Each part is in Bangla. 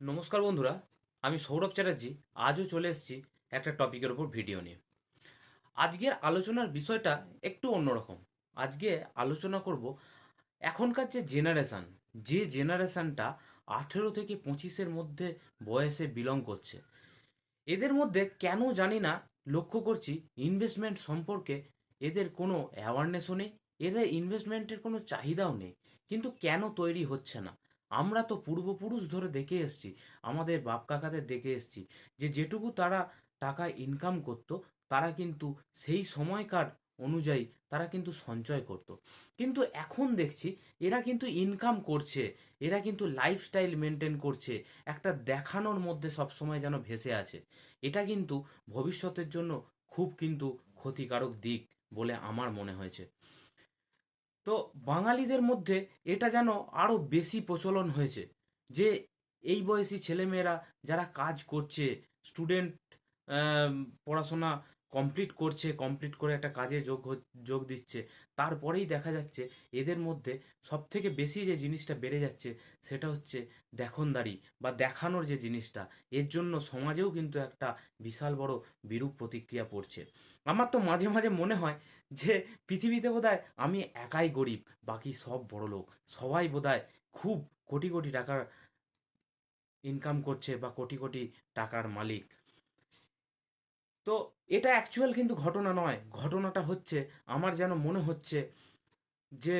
নমস্কার বন্ধুরা, আমি সৌরভ চ্যাটার্জি, আজও চলে এসেছি একটা টপিকের ওপর ভিডিও নিয়ে। আজকের আলোচনার বিষয়টা একটু অন্যরকম। আজকে আলোচনা করব এখনকার যে জেনারেশান, যে জেনারেশানটা আঠেরো থেকে পঁচিশের মধ্যে বয়সে বিলং করছে। এদের মধ্যে কেন জানি না লক্ষ্য করছি ইনভেস্টমেন্ট সম্পর্কে এদের কোনো অ্যাওয়ারনেসও নেই, এদের ইনভেস্টমেন্টের কোনো চাহিদাও নেই, কিন্তু কেন তৈরি হচ্ছে না? আমরা তো পূর্বপুরুষ ধরে দেখে এসেছি, আমাদের বাপ কাকাদের দেখে এসেছি যে যেটুকু তারা টাকা ইনকাম করতো, তারা কিন্তু সেই সময়কার অনুযায়ী তারা কিন্তু সঞ্চয় করত। কিন্তু এখন দেখছি এরা কিন্তু ইনকাম করছে, এরা কিন্তু লাইফস্টাইল মেনটেন করছে, একটা দেখানোর মধ্যে সবসময় যেন ভেসে আছে। এটা কিন্তু ভবিষ্যতের জন্য খুব কিন্তু ক্ষতিকারক দিক বলে আমার মনে হয়েছে। তো বাঙালিদের মধ্যে এটা যেন আরও বেশি প্রচলন হয়েছে যে এই বয়সী ছেলেমেয়েরা যারা কাজ করছে স্টুডেন্ট পড়াশোনা কমপ্লিট করছে কমপ্লিট করে একটা কাজে যোগ যোগ দিচ্ছে, তারপরেই দেখা যাচ্ছে এদের মধ্যে সব থেকে বেশি যে জিনিসটা বেড়ে যাচ্ছে সেটা হচ্ছে দেখনদারি বা দেখানোর যে জিনিসটা। এর জন্য সমাজেও কিন্তু একটা বিশাল বড় বিরূপ প্রতিক্রিয়া পড়ছে। আমার তো মাঝে মাঝে মনে হয় যে পৃথিবীতে বোধহয় আমি একাই গরিব, বাকি সব বড় লোক সবাই বোধহয় খুব কোটি কোটি টাকার ইনকাম করছে বা কোটি কোটি টাকার মালিক। তো এটা অ্যাকচুয়াল কিন্তু ঘটনা নয়। ঘটনাটা হচ্ছে, আমার যেন মনে হচ্ছে যে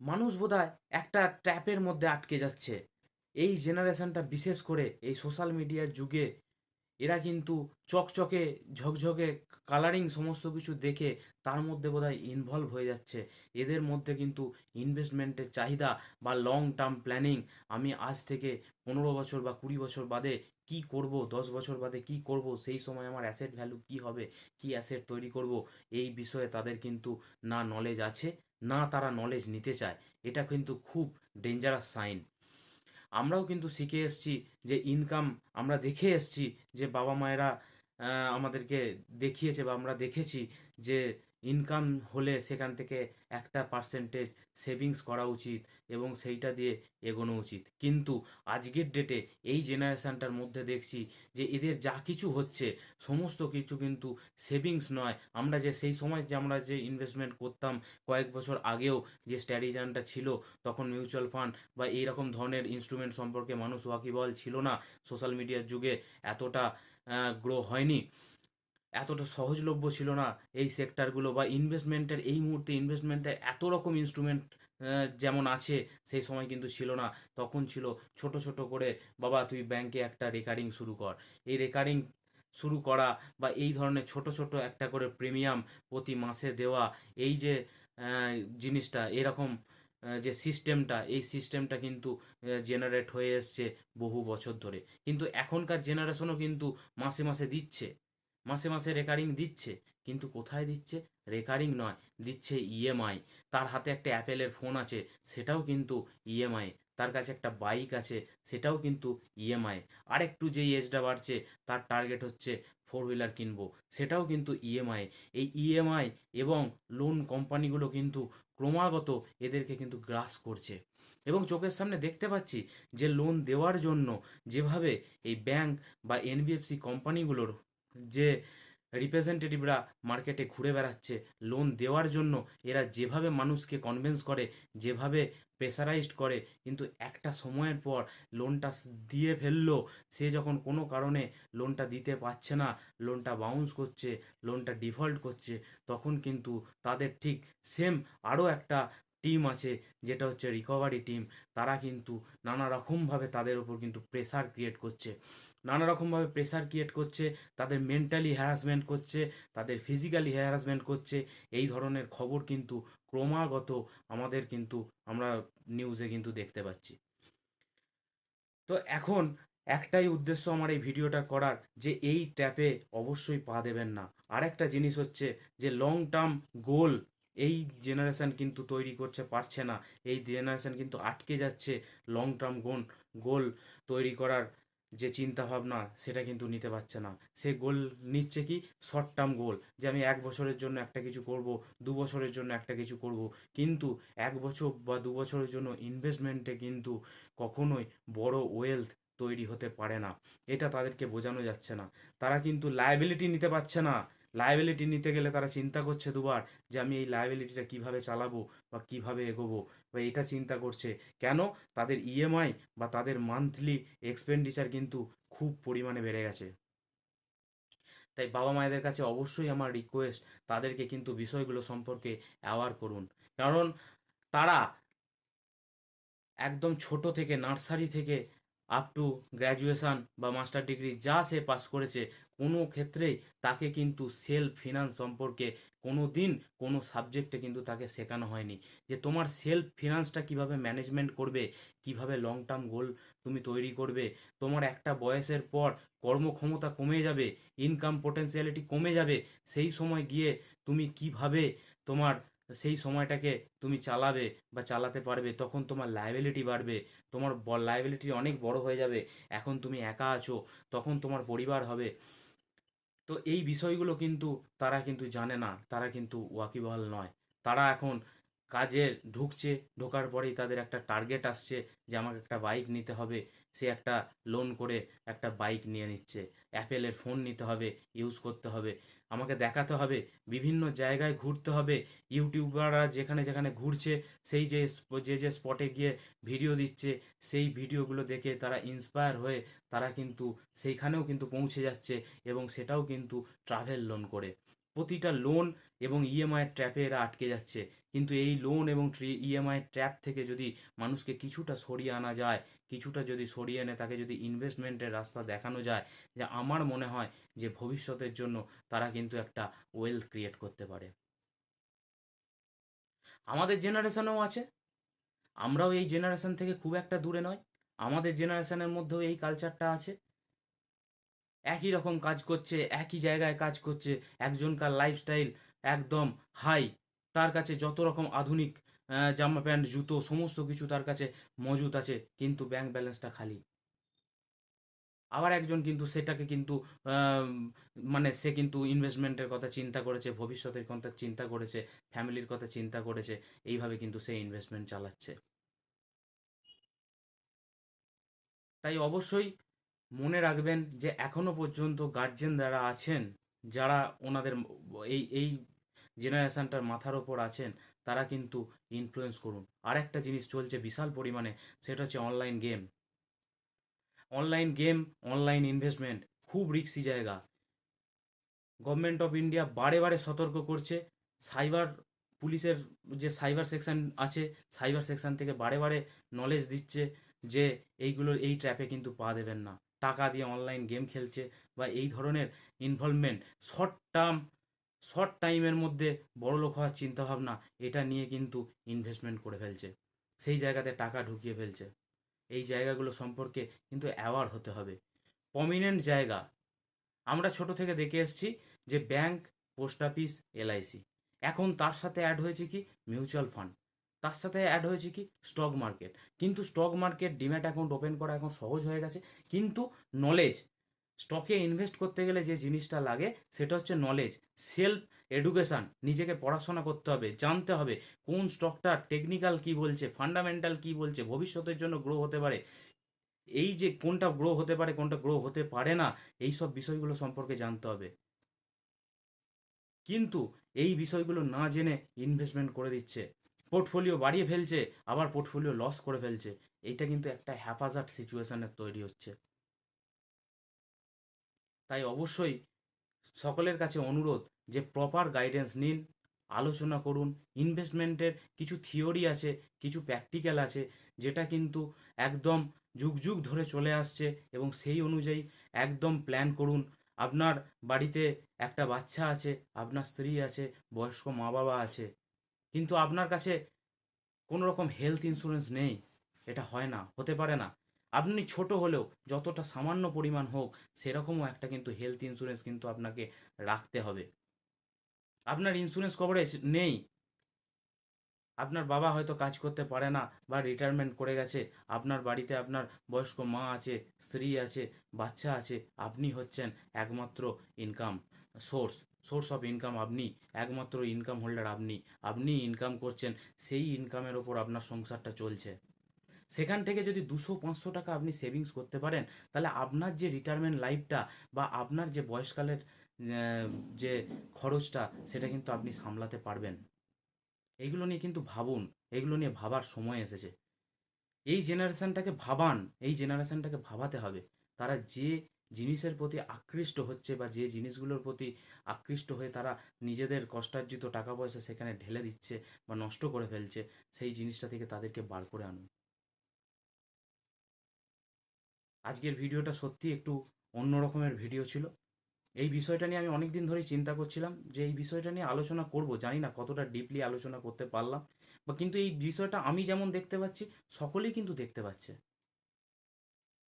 মানুষ বোধহয় একটা ট্র্যাপের মধ্যে আটকে যাচ্ছে। এই জেনারেশনটা বিশেষ করে এই সোশ্যাল মিডিয়ার যুগে এরা কিন্তু চকচকে, ঝকঝকে কালারিং সমস্ত কিছু দেখে তার মধ্যে বোধহয় ইনভলভ হয়ে যাচ্ছে। এদের মধ্যে কিন্তু ইনভেস্টমেন্টের চাহিদা বা লং টার্ম প্ল্যানিং আমি আজ থেকে পনেরো বছর বা কুড়ি বছর বাদে কি করব, দশ বছর বাদে কি করব, সেই সময় আমার অ্যাসেট ভ্যালু কি হবে, কি অ্যাসেট তৈরি করব, এই বিষয়ে তাদের কিন্তু না নলেজ আছে, না তারা নলেজ নিতে চায়। এটা কিন্তু খুব ডেঞ্জারাস সাইন আমরাও কিন্তু শিখে এসছি যে ইনকাম আমরা দেখে এসছি যে বাবা মায়েরা আমাদেরকে দেখিয়েছে বা আমরা দেখেছি যে ইনকাম হলে সেখান থেকে একটা পার্সেন্টেজ সেভিংস করা উচিত। এবং সেইটা দিয়ে এগোনো উচিত। কিন্তু আজকের ডেটে এই জেনারেশানটার মধ্যে দেখছি যে এদের যা কিছু হচ্ছে, সমস্ত কিছু কিন্তু সেভিংস নয়। আমরা যে সেই সময় যে আমরা যে ইনভেস্টমেন্ট করতাম কয়েক বছর আগেও যে স্ট্র্যাটেজিটা ছিল, তখন মিউচুয়াল ফান্ড বা এই রকম ধরনের ইনস্ট্রুমেন্ট সম্পর্কে মানুষ ওয়াকিবল ছিল না। সোশ্যাল মিডিয়ার যুগে এতটা গ্রো হয়নি। এতটা সহজলভ্য ছিল না এই সেক্টরগুলো বা ইনভেস্টমেন্টের এই মুহূর্তে ইনভেস্টমেন্টের এত রকম ইনস্ট্রুমেন্ট যেমন আছে, সেই সময় কিন্তু ছিল না। তখন ছিল ছোট ছোট করে, বাবা, তুই ব্যাংকে একটা রেকারিং শুরু কর। এই রেকারিং শুরু করা বা এই ধরনের ছোট ছোট একটা করে প্রিমিয়াম প্রতি মাসে দেওয়া, এই যে জিনিসটা, এরকম যে সিস্টেমটা এই সিস্টেমটা কিন্তু জেনারেট হয়ে এসছে বহু বছর ধরে। কিন্তু এখনকার জেনারেশনও কিন্তু মাসে মাসে দিচ্ছে। মাসে মাসে রেকারিং দিচ্ছে। কিন্তু কোথায় দিচ্ছে? রেকারিং নয়, দিচ্ছে ইএমআই তার হাতে একটা অ্যাপেলের ফোন আছে, সেটাও কিন্তু ইএমআই তার কাছে একটা বাইক আছে, সেটাও কিন্তু ইএমআই আর একটু যেই এজটা বাড়ছে, তার টার্গেট হচ্ছে ফোর হুইলার কিনবো, সেটাও কিন্তু ইএমআই এই ইএমআই এবং লোন কোম্পানিগুলো কিন্তু ক্রমাগত এদেরকে কিন্তু গ্রাস করছে। এবং চোখের সামনে দেখতে পাচ্ছি যে লোন দেওয়ার জন্য যেভাবে এই ব্যাংক বা এনবিএফসি কোম্পানিগুলোর যে রিপ্রেজেন্টেটিভরা মার্কেটে ঘুরে বেড়াচ্ছে লোন দেওয়ার জন্য এরা যেভাবে মানুষকে কনভিন্স করে, যেভাবে প্রেসারাইজড করে, কিন্তু একটা সময়ের পর লোনটা দিয়ে ফেলল, সে যখন কোনো কারণে লোনটা দিতে পারছে না লোনটা বাউন্স করছে লোনটা ডিফল্ট করছে, তখন কিন্তু তাদের ঠিক সেম আরও একটা টিম আছে, যেটা হচ্ছে রিকভারি টিম তারা কিন্তু নানা রকমভাবে তাদের উপর কিন্তু প্রেসার ক্রিয়েট করছে। নানা রকমভাবে প্রেসার ক্রিয়েট করছে, তাদের মেন্টালি হ্যারাসমেন্ট করছে, তাদের ফিজিক্যালি হ্যারাসমেন্ট করছে। এই ধরনের খবর কিন্তু ক্রমাগত আমাদের কিন্তু আমরা নিউজে কিন্তু দেখতে পাচ্ছি। তো এখন একটাই উদ্দেশ্য আমার এই ভিডিওটা করার, যে এই ট্যাপে অবশ্যই পা দেবেন না। আরেকটা জিনিস হচ্ছে যে লং টার্ম গোল এই জেনারেশান কিন্তু তৈরি করছে, পারছে না। এই জেনারেশান কিন্তু আটকে যাচ্ছে লং টার্ম গোল গোল তৈরি করার যে চিন্তা ভাবনা সেটা কিন্তু নিতে পারছে না। সে গোল নিচ্ছে কি? শর্ট টার্ম গোল যে আমি এক বছরের জন্য একটা কিছু করব, দু বছরের জন্য একটা কিছু করব। কিন্তু এক বছর বা দু বছরের জন্য ইনভেস্টমেন্টে কিন্তু কখনোই বড় ওয়েলথ তৈরি হতে পারে না। এটা তাদেরকে বোঝানো যাচ্ছে না। তারা কিন্তু লায়াবিলিটি নিতে পারছে না। লায়াবিলিটি নিতে গেলে তারা চিন্তা করছে দুবার যে আমি এই লায়াবিলিটিটা কীভাবে চালাবো বা কীভাবে এগোবো। বা এটা চিন্তা করছে। কেন? তাদের ইএমআই বা তাদের মান্থলি এক্সপেন্ডিচার কিন্তু খুব পরিমাণে বেড়ে গেছে। তাই বাবা মায়েদের কাছে অবশ্যই আমার রিকোয়েস্ট তাদেরকে কিন্তু বিষয়গুলো সম্পর্কে অ্যাওয়ার করুন। কারণ তারা একদম ছোট থেকে নার্সারি থেকে আপ টু গ্র্যাজুয়েশন বা মাস্টার ডিগ্রি যা সে পাস করেছে, কোনো ক্ষেত্রেই তাকে কিন্তু সেলফ ফিনান্স সম্পর্কে কোনো দিন কোনো সাবজেক্টে কিন্তু তাকে শেখানো হয়নি। যে তোমার সেলফ ফিনান্সটা কীভাবে ম্যানেজমেন্ট করবে, কীভাবে লং টার্ম গোল তুমি তৈরি করবে, তোমার একটা বয়সের পর কর্মক্ষমতা কমে যাবে ইনকাম পোটেন্সিয়ালিটি কমে যাবে, সেই সময় গিয়ে তুমি কীভাবে তোমার সেই সময়টাকে তুমি চালাবে বা চালাতে পারবে, তখন তোমার লাইবিলিটি বাড়বে, তোমার লাইবিলিটি অনেক বড় হয়ে যাবে। এখন তুমি একা আছো, তখন তোমার পরিবার হবে। তো এই বিষয়গুলো কিন্তু তারা কিন্তু জানে না, তারা কিন্তু ওয়াকিবহাল নয়। তারা এখন কাজে ঢুকছে, ঢোকার পরেই তাদের একটা টার্গেট আসছে যে, আমাকে একটা বাইক নিতে হবে। সে একটা লোন করে একটা বাইক নিয়ে নিচ্ছে। অ্যাপেলের ফোন নিতে হবে ইউজ করতে হবে। আমাকে দেখাতে হবে, বিভিন্ন জায়গায় ঘুরতে হবে। ইউটিউবাররা যেখানে যেখানে ঘুরছে, সেই যে যে যে স্পটে গিয়ে ভিডিও দিচ্ছে, সেই ভিডিওগুলো দেখে তারা ইন্সপায়ার হয়ে তারা কিন্তু সেইখানেও কিন্তু পৌঁছে যাচ্ছে এবং সেটাও কিন্তু ট্রাভেল লোন করে। প্রতিটা লোন এবং ইএমআই ট্র্যাপে এরা আটকে যাচ্ছে। কিন্তু এই লোন এবং ইএমআই ট্র্যাপ থেকে যদি মানুষকে কিছুটা সরিয়ে আনা যায় কিছুটা যদি সরিয়ে এনে তাকে যদি ইনভেস্টমেন্টের রাস্তা দেখানো যায়, যে আমার মনে হয় যে ভবিষ্যতের জন্য তারা কিন্তু একটা ওয়েলথ ক্রিয়েট করতে পারে। আমাদের জেনারেশনেও আছে। আমরাও এই জেনারেশন থেকে খুব একটা দূরে নয়। আমাদের জেনারেশনের মধ্যেও এই কালচারটা আছে। একই রকম কাজ করছে, একই জায়গায় কাজ করছে, একজনকার লাইফস্টাইল একদম হাই তার কাছে যত রকম আধুনিক জামা প্যান্ট, জুতো, সমস্ত কিছু তার কাছে মজুত আছে, কিন্তু ব্যাংক ব্যালেন্সটা খালি। আবার একজন কিন্তু সেটাকে কিন্তু মানে সে কিন্তু ইনভেস্টমেন্টের কথা চিন্তা করেছে, ভবিষ্যতের কথা চিন্তা করেছে ফ্যামিলির কথা চিন্তা করেছে, এইভাবে কিন্তু সে ইনভেস্টমেন্ট চালাচ্ছে। তাই অবশ্যই মনে রাখবেন যে এখনও পর্যন্ত গার্জেন যারা আছেন, যারা ওনাদের এই এই জেনারেশনটার মাথার ওপর আছেন তারা কিন্তু ইনফ্লুয়েন্স করুন। আর একটা জিনিস চলছে বিশাল পরিমাণে, সেটা হচ্ছে online game online game online investment খুব রিক্সি জায়গা। গভর্নমেন্ট অফ ইন্ডিয়া বারে বারে সতর্ক করছে। সাইবার পুলিশের যে সাইবার সেকশন আছে সাইবার সেকশন থেকে বারে বারে নলেজ দিচ্ছে যে এইগুলোর, এই ট্র্যাপে কিন্তু পা দেবেন না। টাকা দিয়ে অনলাইন গেম খেলছে বা এই ধরনের ইনভলভমেন্ট শর্ট টার্ম শর্ট টাইমের মধ্যে বড়লোক হওয়ার চিন্তাভাবনা, এটা নিয়ে কিন্তু ইনভেস্টমেন্ট করে ফেলছে। সেই জায়গাতে টাকা ঢুকিয়ে ফেলছে। এই জায়গাগুলো সম্পর্কে কিন্তু অ্যাওয়ার হতে হবে। প্রমিনেন্ট জায়গা। আমরা ছোট থেকে দেখে এসেছি যে ব্যাংক পোস্ট অফিস এলআইসি এখন তার সাথে অ্যাড হয়েছে কি? মিউচুয়াল ফান্ড তার সাথে অ্যাড হয়েছে কি? স্টক মার্কেট কিন্তু stock market demat account open করা এখন সহজ হয়ে গেছে। কিন্তু নলেজ স্টকে ইনভেস্ট করতে গেলে যে জিনিসটা লাগে, সেটা হচ্ছে নলেজ সেলফ এডুকেশন নিজেকে পড়াশোনা করতে হবে, জানতে হবে কোন স্টকটা টেকনিক্যাল কি বলছে ফান্ডামেন্টাল কি বলছে, ভবিষ্যতের জন্য গ্রো হতে পারে। এই যে কোনটা গ্রো হতে পারে, কোনটা গ্রো হতে পারে না, এই সব বিষয়গুলো সম্পর্কে জানতে হবে। কিন্তু এই বিষয়গুলো না জেনে ইনভেস্টমেন্ট করে দিচ্ছে। পোর্টফোলিও বাড়িয়ে ফেলছে, আবার পোর্টফোলিও লস করে ফেলছে। এইটা কিন্তু একটা হ্যাপাজার্ট সিচুয়েশনের তৈরি হচ্ছে। তাই অবশ্যই সকলের কাছে অনুরোধ যে প্রপার গাইডেন্স নিন, আলোচনা করুন ইনভেস্টমেন্টের কিছু থিওরি আছে, কিছু প্র্যাকটিক্যাল আছে, যেটা কিন্তু একদম যুগ যুগ ধরে চলে আসছে এবং সেই অনুযায়ী একদম প্ল্যান করুন। আপনার বাড়িতে একটা বাচ্চা আছে, আপনার স্ত্রী আছে, বয়স্ক মা বাবা আছে, কিন্তু আপনার কাছে কোনো রকম হেলথ ইন্স্যুরেন্স নেই, এটা হয় না, হতে পারে না। আপনি ছোট হলেও যতটা সামান্য পরিমাণ হোক, সেরকমও একটা কিন্তু হেলথ ইন্স্যুরেন্স কিন্তু আপনাকে রাখতে হবে। আপনার ইন্স্যুরেন্স কভারেজ নেই। আপনার বাবা হয়তো কাজ করতে পারে না বা রিটায়ারমেন্ট করে গেছে, আপনার বাড়িতে আপনার বয়স্ক মা আছে, স্ত্রী আছে, বাচ্চা আছে, আপনি হচ্ছেন একমাত্র income source source of income আপনি, একমাত্র ইনকাম হোল্ডার আপনি। আপনি ইনকাম করছেন, সেই ইনকামের ওপর আপনার সংসারটা চলছে। সেখান থেকে যদি দুশো, পাঁচশো টাকা আপনি সেভিংস করতে পারেন, তাহলে আপনার যে রিটায়ারমেন্ট লাইফটা বা আপনার যে বয়সকালের যে খরচটা, সেটা কিন্তু আপনি সামলাতে পারবেন। এইগুলো নিয়ে কিন্তু ভাবুন এইগুলো নিয়ে ভাবার সময় এসেছে। এই জেনারেশানটাকে ভাবান, এই জেনারেশানটাকে ভাবাতে হবে। তারা যে জিনিসের প্রতি আকৃষ্ট হচ্ছে বা যে জিনিসগুলোর প্রতি আকৃষ্ট হয়ে তারা নিজেদের কষ্টার্জিত টাকা পয়সা সেখানে ঢেলে দিচ্ছে বা নষ্ট করে ফেলছে, সেই জিনিসটা থেকে তাদেরকে বার করে আনুন। আজকের ভিডিওটা সত্যি একটু অন্য রকমের ভিডিও ছিল। এই বিষয়টা নিয়ে আমি অনেক দিন ধরেই চিন্তা করছিলাম যে এই বিষয়টা নিয়ে আলোচনা করব। জানি না কতটা ডিপলি আলোচনা করতে পারলাম, বা কিন্তু এই বিষয়টা আমি যেমন দেখতে পাচ্ছি, সকলেই কিন্তু দেখতে পাচ্ছে।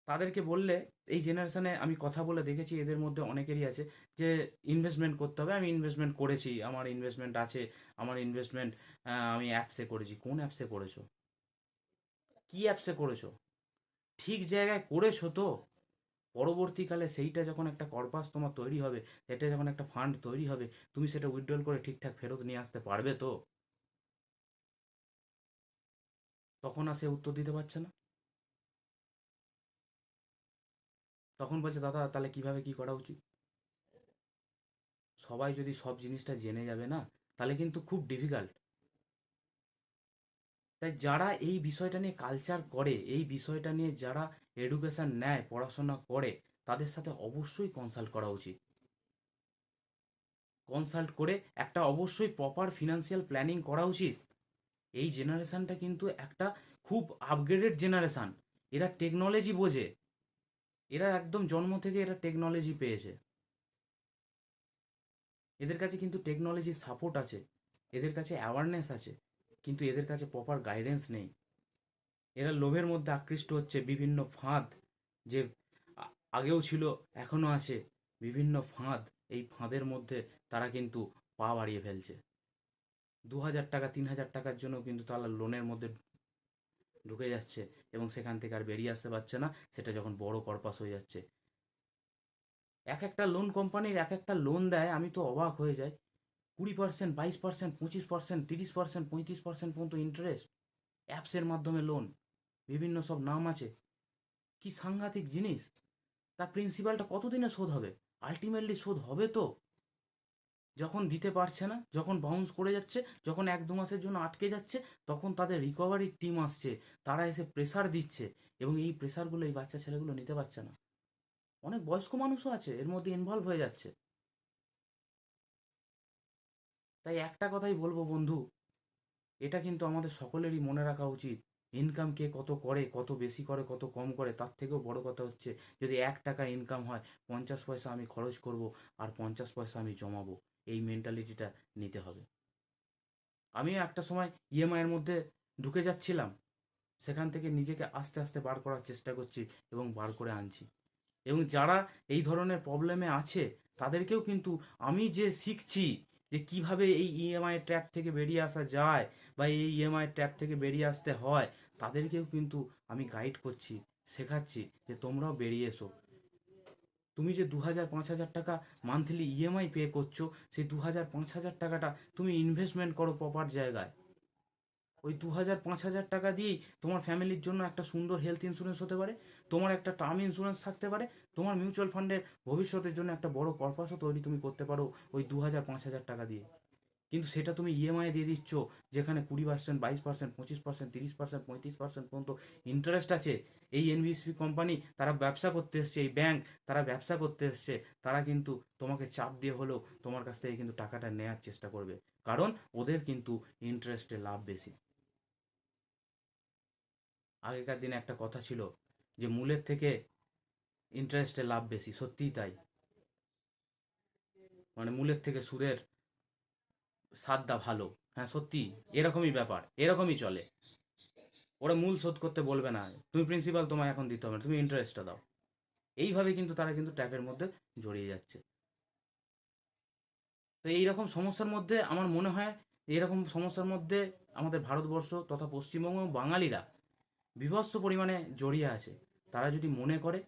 তাদেরকে বললে, এই জেনারেশনে আমি কথা বলে দেখেছি, এদের মধ্যে অনেকেরই আছে যে ইনভেস্টমেন্ট করতে হবে, আমি ইনভেস্টমেন্ট করেছি, আমার ইনভেস্টমেন্ট আছে, আমার ইনভেস্টমেন্ট আমি অ্যাপসে করেছি। কোন অ্যাপসে করেছ? কি অ্যাপসে করেছ? ঠিক জায়গায় করেছ তো? পরবর্তীকালে সেইটা যখন একটা কর্পাস তোমার তৈরি হবে এটা যখন একটা ফান্ড তৈরি হবে, তুমি সেটা উইথড্রল করে ঠিকঠাক ফেরত নিয়ে আসতে পারবে তো? তখন আর সে উত্তর দিতে পারছে না। তখন বলছে, দাদা, তাহলে কীভাবে কি করা উচিত? সবাই যদি সব জিনিসটা জেনে যাবে না, তাহলে কিন্তু খুব ডিফিকাল্ট তাই যারা এই বিষয়টা নিয়ে কালচার করে, এই বিষয়টা নিয়ে যারা এডুকেশন নেয়, পড়াশোনা করে, তাদের সাথে অবশ্যই কনসাল্ট করা উচিত। কনসাল্ট করে একটা অবশ্যই প্রপার ফিনান্সিয়াল প্ল্যানিং করা উচিত। এই জেনারেশানটা কিন্তু একটা খুব আপগ্রেডেড জেনারেশান এরা টেকনোলজি বোঝে। এরা একদম জন্ম থেকে এরা টেকনোলজি পেয়েছে। এদের কাছে কিন্তু টেকনোলজির সাপোর্ট আছে। এদের কাছে অ্যাওয়ারনেস আছে। কিন্তু এদের কাছে প্রপার গাইডেন্স নেই। এরা লোভের মধ্যে আকৃষ্ট হচ্ছে, বিভিন্ন ফাঁদ যে আগেও ছিল এখনও আছে, বিভিন্ন ফাঁদ, এই ফাঁদের মধ্যে তারা কিন্তু পা বাড়িয়ে ফেলছে। দু হাজার টাকা, তিন হাজার টাকার জন্য কিন্তু তারা লোনের মধ্যে ঢুকে যাচ্ছে এবং সেখান থেকে আর বেরিয়ে আসতে পারছে না, সেটা যখন বড় কর্পাস হয়ে যাচ্ছে। এক একটা লোন কোম্পানির এক একটা লোন দেয়, আমি তো অবাক হয়ে যাই। কুড়ি পার্সেন্ট বাইশ পার্সেন্ট পঁচিশ পার্সেন্ট তিরিশ পার্সেন্ট পঁয়ত্রিশ পার্সেন্ট পর্যন্ত ইন্টারেস্ট অ্যাপসের মাধ্যমে লোন বিভিন্ন সব নাম আছে। কি সাংঘাতিক জিনিস? তার প্রিন্সিপালটা কতদিনে শোধ হবে? আলটিমেটলি শোধ হবে তো। যখন দিতে পারছে না, যখন বাউন্স করে যাচ্ছে, যখন এক দু মাসের জন্য আটকে যাচ্ছে, তখন তাদের রিকভারির টিম আসছে। তারা এসে প্রেসার দিচ্ছে এবং এই প্রেসারগুলো এই বাচ্চা ছেলেগুলো নিতে পারছে না। অনেক বয়স্ক মানুষও আছে, এর মধ্যে ইনভলভ হয়ে যাচ্ছে। তাই একটা কথাই বলব বন্ধু, এটা কিন্তু আমাদের সকলেরই মনে রাখা উচিত। ইনকাম কে কত করে, কত বেশি করে, কত কম করে, তার থেকেও বড় কথা হচ্ছে, যদি এক টাকা ইনকাম হয়, পঞ্চাশ পয়সা আমি খরচ করব আর পঞ্চাশ পয়সা আমি জমাবো। এই মেন্টালিটিটা নিতে হবে। আমিও একটা সময় ইএমআইয়ের মধ্যে ঢুকে যাচ্ছিলাম। সেখান থেকে নিজেকে আস্তে আস্তে বার করার চেষ্টা করছি এবং বার করে আনছি। এবং যারা এই ধরনের প্রবলেমে আছে, তাদেরকেও কিন্তু আমি যে শিখছি যে কীভাবে এই ইএমআই ট্র্যাপ থেকে বেরিয়ে আসা যায় বা এই ইএমআই ট্র্যাপ থেকে বেরিয়ে আসতে হয়, তাদেরকেও কিন্তু আমি গাইড করছি, শেখাচ্ছি যে তোমরাও বেরিয়ে এসো। তুমি যে দু হাজার পাঁচ হাজার টাকা মান্থলি ইএমআই পে করছ, সেই দু হাজার পাঁচ হাজার টাকাটা তুমি ইনভেস্টমেন্ট করো প্রপার জায়গায়। ওই দু হাজার, পাঁচ হাজার টাকা দিয়েই তোমার ফ্যামিলির জন্য একটা সুন্দর হেলথ ইন্স্যুরেন্স হতে পারে, তোমার একটা টার্ম ইন্স্যুরেন্স থাকতে পারে, তোমার মিউচুয়াল ফান্ডের ভবিষ্যতের জন্য একটা বড় কর্পাসও তৈরি তুমি করতে পারো ওই দু হাজার, পাঁচ হাজার টাকা দিয়ে। কিন্তু সেটা তুমি ইএমআই দিয়ে দিচ্ছ, যেখানে কুড়ি পার্সেন্ট বাইশ পার্সেন্ট পঁচিশ পার্সেন্ট তিরিশ পার্সেন্ট পঁয়ত্রিশ পার্সেন্ট পর্যন্ত ইন্টারেস্ট আছে। এই এনবিএসপি কোম্পানি তারা ব্যবসা করতে এসছে, এই ব্যাংক তারা ব্যবসা করতে এসছে, তারা কিন্তু তোমাকে চাপ দিয়ে হলেও তোমার কাছ থেকে কিন্তু টাকাটা নেওয়ার চেষ্টা করবে। কারণ ওদের কিন্তু ইন্টারেস্টে লাভ বেশি। আগেকার দিনে একটা কথা ছিল যে মূলের থেকে ইন্টারেস্টে লাভ বেশি, সত্যিই তাই। মানে মূলের থেকে সুদের সাদটা ভালো। হ্যাঁ সত্যি এরকমই ব্যাপার, এরকমই চলে। ওরা মূল শোধ করতে বলবে না, তুমি প্রিন্সিপাল তোমায় এখন দিতে হবে না, তুমি ইন্টারেস্টটা দাও। এইভাবে কিন্তু তারা কিন্তু ট্যাপের মধ্যে জড়িয়ে যাচ্ছে। তো এইরকম সমস্যার মধ্যে আমার মনে হয় এরকম সমস্যার মধ্যে আমাদের ভারতবর্ষ তথা পশ্চিমবঙ্গ বাঙালিরা বিভৎস পরিমাণে জড়িয়ে আছে। তারা যদি মনে করে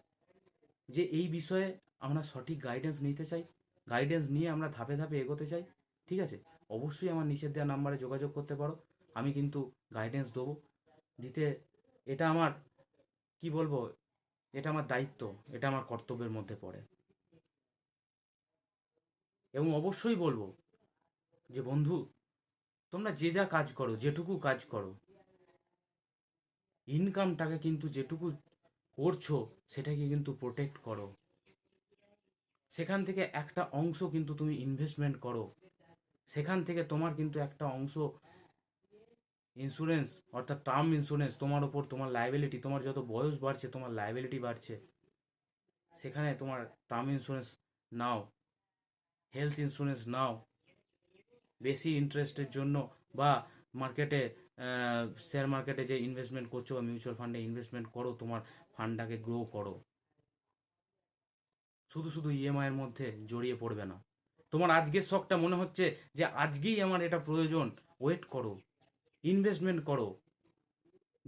যে এই বিষয়ে আমরা সঠিক গাইডেন্স নিতে চাই গাইডেন্স নিয়ে আমরা ধাপে ধাপে এগোতে চাই, ঠিক আছে? অবশ্যই আমার নিচের দেওয়া নাম্বারে যোগাযোগ করতে পারো। আমি কিন্তু গাইডেন্স দেবো। দিতে এটা আমার, কি বলব? এটা আমার দায়িত্ব। এটা আমার কর্তব্যের মধ্যে পড়ে। এবং অবশ্যই বলব যে বন্ধু, তোমরা যে যা কাজ করো, যেটুকু কাজ করো ইনকামটাকে কিন্তু যেটুকু করছ, সেটাকে কিন্তু প্রোটেক্ট করো। সেখান থেকে একটা অংশ কিন্তু তুমি ইনভেস্টমেন্ট করো। সেখান থেকে তোমার কিন্তু একটা অংশ ইন্স্যুরেন্স অর্থাৎ টার্ম ইন্স্যুরেন্স তোমার ওপর তোমার লাইবিলিটি তোমার যত বয়স বাড়ছে, তোমার লাইবিলিটি বাড়ছে। সেখানে তোমার টার্ম ইন্স্যুরেন্স নাও হেলথ ইন্স্যুরেন্স নাও। বেশি ইন্টারেস্টের জন্য বা মার্কেটে শেয়ার মার্কেটে যে ইনভেস্টমেন্ট করছ বা মিউচুয়াল ফান্ডে ইনভেস্টমেন্ট করো, তোমার ফান্ডটাকে গ্রো করো। শুধু শুধু ইএমআই এর মধ্যে জড়িয়ে পড়বে না। তোমার আজকের শখটা মনে হচ্ছে যে আজকেই আমার এটা প্রয়োজন। ওয়েট করো ইনভেস্টমেন্ট করো।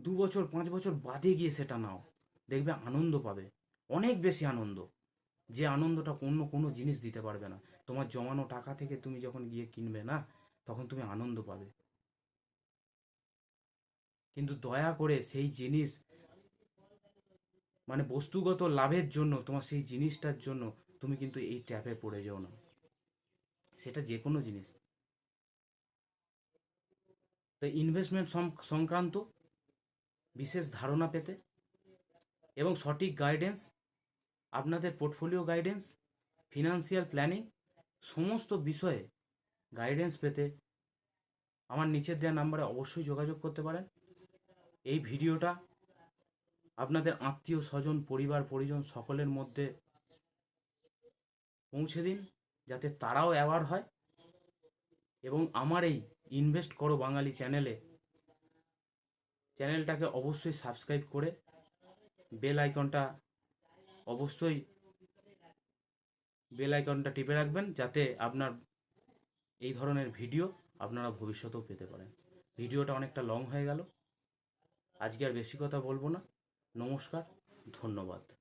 দু বছর, পাঁচ বছর বাদে গিয়ে সেটা নাও। দেখবে আনন্দ পাবে। অনেক বেশি আনন্দ। যে আনন্দটা অন্য কোনো জিনিস দিতে পারবে না। তোমার জমানো টাকা থেকে তুমি যখন গিয়ে কিনবে না, তখন তুমি আনন্দ পাবে। কিন্তু দয়া করে সেই জিনিস মানে বস্তুগত লাভের জন্য, তোমার সেই জিনিসটার জন্য তুমি কিন্তু এই ট্যাপে পড়ে যাও না। সেটা যে কোনো জিনিস। তো ইনভেস্টমেন্ট সংক্রান্ত বিশেষ ধারণা পেতে এবং সঠিক গাইডেন্স আপনাদের পোর্টফোলিও গাইডেন্স ফিনান্সিয়াল প্ল্যানিং সমস্ত বিষয়ে গাইডেন্স পেতে আমার নিচের দেওয়া নাম্বারে অবশ্যই যোগাযোগ করতে পারেন। এই ভিডিওটা আপনাদের আত্মীয়, স্বজন, পরিবার, পরিজন সকলের মধ্যে পৌঁছে দিন, যাতে তারাও অ্যাওয়ার হয় এবং আমার এই ইনভেস্ট করো বাঙালি চ্যানেলে চ্যানেলটাকে অবশ্যই সাবস্ক্রাইব করে বেল আইকনটা অবশ্যই বেল আইকনটা টিপে রাখবেন, যাতে আপনার এই ধরনের ভিডিও আপনারা ভবিষ্যতেও পেতে পারেন। ভিডিওটা অনেকটা লং হয়ে গেল। আজকে আর বেশি কথা বলব না। নমস্কার ধন্যবাদ।